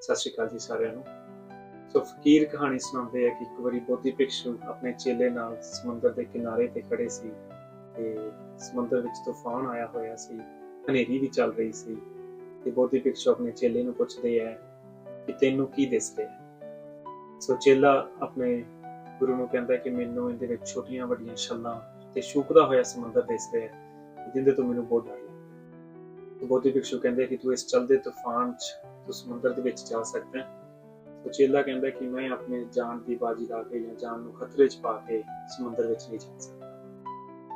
ਸਤਿ ਸ਼੍ਰੀ ਅਕਾਲ ਜੀ ਸਾਰਿਆਂ ਨੂੰ। ਸੋ ਫਕੀਰ ਕਹਾਣੀ ਸੁਣਾਉਂਦੇ ਆ ਕਿ ਇੱਕ ਵਾਰੀ ਬੋਧੀ ਭਿਕਸ਼ੂ ਆਪਣੇ ਚੇਲੇ ਨਾਲ ਸਮੁੰਦਰ ਦੇ ਕਿਨਾਰੇ ਤੇ ਖੜੇ ਸੀ ਤੇ ਸਮੁੰਦਰ ਵਿੱਚ ਤੂਫਾਨ ਆਇਆ ਹੋਇਆ ਸੀ, ਹਨੇਰੀ ਵੀ ਚੱਲ ਰਹੀ ਸੀ ਤੇ ਬੋਧੀ ਭਿਕਸ਼ੂ ਆਪਣੇ ਚੇਲੇ ਨੂੰ ਪੁੱਛਦੇ ਆ ਕਿ ਤੈਨੂੰ ਕੀ ਦਿਸ ਰਿਹਾ ਸੋ ਚੇਲਾ ਆਪਣੇ ਗੁਰੂ ਨੂੰ ਕਹਿੰਦਾ ਕਿ ਮੈਨੂੰ ਇਹਦੇ ਵਿੱਚ ਛੋਟੀਆਂ ਵੱਡੀਆਂ ਛੱਲਾਂ ਤੇ ਸ਼ੂਕਦਾ ਹੋਇਆ ਸਮੁੰਦਰ ਦਿਸ ਰਿਹਾ ਹੈ, ਜਿੰਦੇ ਤੋਂ ਮੈਨੂੰ ਬਹੁਤ ਡਰ ਲੱਗਦਾ ਬੋਧੀ ਭਿਕਸ਼ੂ ਕਹਿੰਦੇ ਕਿ ਤੂੰ ਇਸ ਚੱਲਦੇ ਤੂਫਾਨ 'ਚ ਤੂੰ ਸਮੁੰਦਰ ਦੇ ਵਿੱਚ ਜਾ ਸਕਦਾ ਹੈ। ਸੋ ਚੇਲਾ ਕਹਿੰਦਾ ਕਿ ਮੈਂ ਆਪਣੇ ਜਾਨ ਦੀ ਬਾਜੀ ਲਾ ਕੇ ਜਾਂ ਜਾਨ ਨੂੰ ਖਤਰੇ 'ਚ ਪਾ ਕੇ ਸਮੁੰਦਰ ਵਿੱਚ ਨਹੀਂ ਜਾ ਸਕਦਾ।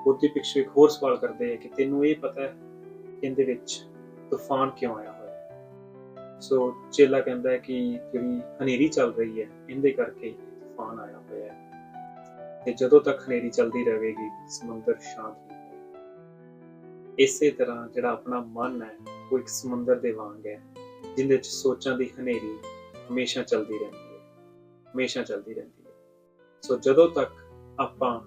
ਬੋਧੀ ਭਿਕਸ਼ੂ ਇੱਕ ਹੋਰ ਸਵਾਲ ਕਰਦੇ ਹੈ ਕਿ ਤੈਨੂੰ ਇਹ ਪਤਾ ਹੈ ਇਹਦੇ ਵਿੱਚ ਤੂਫਾਨ ਕਿਉਂ ਆਇਆ ਹੋਇਆ ਸੋ ਚੇਲਾ ਕਹਿੰਦਾ ਹੈ ਕਿ ਜਿਹੜੀ ਹਨੇਰੀ ਚੱਲ ਰਹੀ ਹੈ, ਇਹਦੇ ਕਰਕੇ ਤੂਫਾਨ ਆਇਆ ਹੋਇਆ ਹੈ। ਤੇ ਜਦੋਂ ਤੱਕ ਹਨੇਰੀ ਚੱਲਦੀ ਰਹੇਗੀ ਸਮੁੰਦਰ ਸ਼ਾਂਤ ਨਹੀਂ ਹੋਏਗਾ। ਇਸੇ ਤਰ੍ਹਾਂ ਜਿਹੜਾ ਆਪਣਾ ਮਨ ਹੈ, ਉਹ ਇੱਕ ਸਮੁੰਦਰ ਦੇ ਵਾਂਗ ਹੈ। ਜਿਹਦੇ ਵਿੱਚ ਸੋਚਾਂ ਦੀ ਹਨੇਰੀ ਹਮੇਸ਼ਾ ਚੱਲਦੀ ਰਹਿੰਦੀ ਹੈ, ਹਮੇਸ਼ਾ ਚੱਲਦੀ ਰਹਿੰਦੀ ਹੈ। ਸੋ ਜਦੋਂ ਤੱਕ ਆਪਾਂ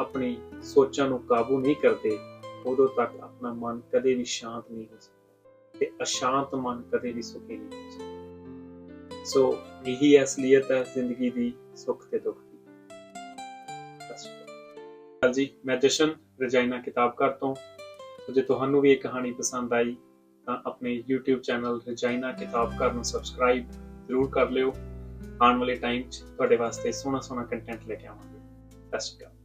ਆਪਣੀ ਸੋਚਾਂ ਨੂੰ ਕਾਬੂ ਨਹੀਂ ਕਰਦੇ, ਉਦੋਂ ਤੱਕ ਆਪਣਾ ਮਨ ਕਦੇ ਵੀ ਸ਼ਾਂਤ ਨਹੀਂ ਹੋ ਸਕਦਾ ਤੇ ਅਸ਼ਾਂਤ ਮਨ ਕਦੇ ਵੀ ਸੁਖੀ ਨਹੀਂ ਹੋ ਸਕਦਾ। ਸੋ ਇਹੀ ਅਸਲੀਅਤ ਹੈ ਜ਼ਿੰਦਗੀ ਦੀ ਸੁੱਖ ਤੇ ਦੁੱਖ ਦੀ। ਸਤਿ ਜੀ, ਮੈਂ ਜਸ਼ਨ ਰਜਾਇਨਾ ਕਿਤਾਬ ਘਰ ਤੋਂ ਜੇ ਤੁਹਾਨੂੰ ਵੀ ਇਹ ਕਹਾਣੀ ਪਸੰਦ ਆਈ ਤਾਂ ਆਪਣੇ YouTube ਚੈਨਲ ਰਜਾਇਨਾ ਕਿਤਾਬ ਘਰ ਨੂੰ ਸਬਸਕ੍ਰਾਈਬ ਜ਼ਰੂਰ ਕਰ ਲਿਓ। ਆਉਣ ਵਾਲੇ ਟਾਈਮ 'ਚ ਤੁਹਾਡੇ ਵਾਸਤੇ ਸੋਹਣਾ ਸੋਹਣਾ ਕੰਟੈਂਟ ਲੈ ਕੇ ਆਵਾਂਗੇ। ਸਤਿ ਸ਼੍ਰੀ ਅਕਾਲ।